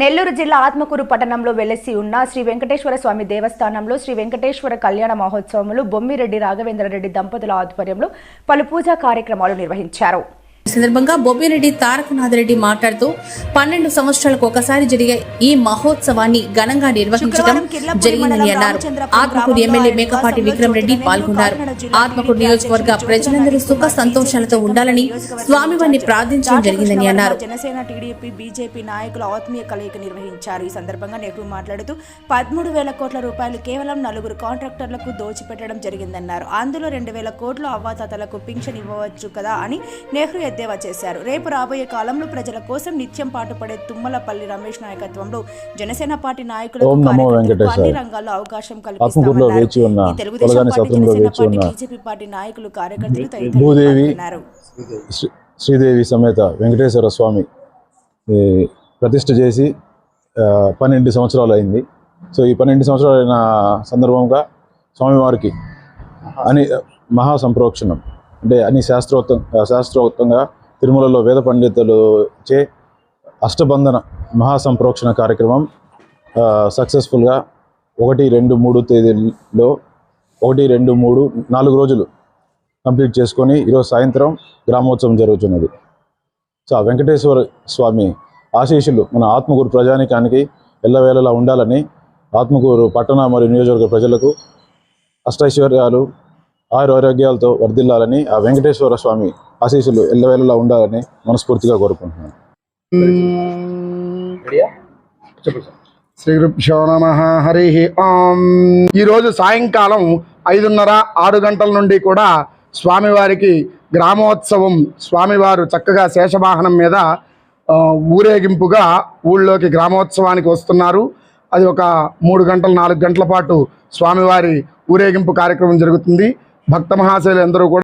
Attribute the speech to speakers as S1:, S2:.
S1: నెల్లూరు జిల్లా ఆత్మకూరు పట్టణంలో వెలసి ఉన్న శ్రీ వెంకటేశ్వర స్వామి దేవస్థానంలో శ్రీ వెంకటేశ్వర కళ్యాణ మహోత్సవములు బొమ్మిరెడ్డి రాఘవేంద్రరెడ్డి దంపతుల ఆధ్వర్యంలో పలు పూజా కార్యక్రమాలు నిర్వహించారు.
S2: ఈ సందర్భంగా బొబ్బిరెడ్డి తారకనాథరెడ్డి మాట్లాడుతూ పన్నెండు సంవత్సరాలకు ఒకసారి జరిగే ఈ మహోత్సవాన్ని ఘనంగా నిర్వహించడం జరిగిందని అన్నారు. ఆత్మకూరు ఎమ్మెల్యే మేకపాటి విక్రమ్ రెడ్డి పాల్గొన్నారు. ఆత్మకూరు నియోజకవర్గ ప్రజలందరూ సుఖ సంతోషాలతో ఉండాలని స్వామివారిని ప్రార్థించడం జరిగిందని అన్నారు.
S1: జనసేన టీడీపీ బీజేపీ నాయకుల ఆత్మీయ కలయిక నిర్వహించారు. ఈ సందర్భంగా నెహ్రూ మాట్లాడుతూ పదమూడు వేల కోట్ల రూపాయలు కేవలం నలుగురు కాంట్రాక్టర్లకు దోచిపెట్టడం జరిగిందన్నారు. అందులో రెండు వేల కోట్లు అవ్వాతాతలకు పింఛన్ ఇవ్వవచ్చు కదా అని నెహ్రూ ఎద్దేవా చేశారు. రేపు రాబోయే కాలంలో ప్రజల కోసం నిత్యం పాటుపడే తుమ్మలపల్లి రమేష్ నాయకత్వంలో జనసేన పార్టీ నాయకులకు
S3: వెంకటేశాయ.
S1: అన్ని రంగాల్లో అవకాశం ఈ Telugu Desam party Janasena BJP party నాయకులు కార్యకర్తలు తదితరులు
S3: శ్రీదేవి సమేత వెంకటేశ్వర స్వామి ఈ, ప్రతిష్ఠ చేసి పన్నెండు సంవత్సరాలు అయింది. సో ఈ పన్నెండు సంవత్సరాలు అయిన సందర్భంగా స్వామివారికి అని మహా సంప్రోక్షణం. అంటే అన్ని శాస్త్రోక్తం శాస్త్రోక్తంగా తిరుమలలో వేద పండితులు చే అష్టబంధన మహా సంప్రోక్షణ కార్యక్రమం సక్సెస్ఫుల్గా ఒకటి రెండు మూడు తేదీలో ఒకటి రెండు మూడు నాలుగు రోజులు కంప్లీట్ చేసుకొని ఈరోజు సాయంత్రం గ్రామోత్సవం జరుగుతున్నది. సో ఆ వెంకటేశ్వర స్వామి ఆశీస్సులు మన ఆత్మకూరు ప్రజానికానికి ఎల్లవేళలా ఉండాలని ఆత్మకూరు పట్టణ మరియు నియోజకవర్గ ప్రజలకు అష్టైశ్వర్యాలు ఆరు ఆరోగ్యాలతో వర్ధిల్లాలని ఆ వెంకటేశ్వర స్వామి ఆశీస్సులు ఎల్లవేళలా ఉండాలని మనస్ఫూర్తిగా కోరుకుంటున్నాను.
S4: శ్రీ గురుభ్యో నమ. హరి ఓం. ఈరోజు సాయంకాలం ఐదున్నర ఆరు గంటల నుండి కూడా స్వామివారికి గ్రామోత్సవం స్వామివారు చక్కగా శేషవాహనం మీద ఊరేగింపుగా ఊళ్ళోకి గ్రామోత్సవానికి వస్తున్నారు. అది ఒక మూడు గంటలు నాలుగు గంటల పాటు స్వామివారి ఊరేగింపు కార్యక్రమం జరుగుతుంది. భక్త మహాశైలు అందరూ కూడా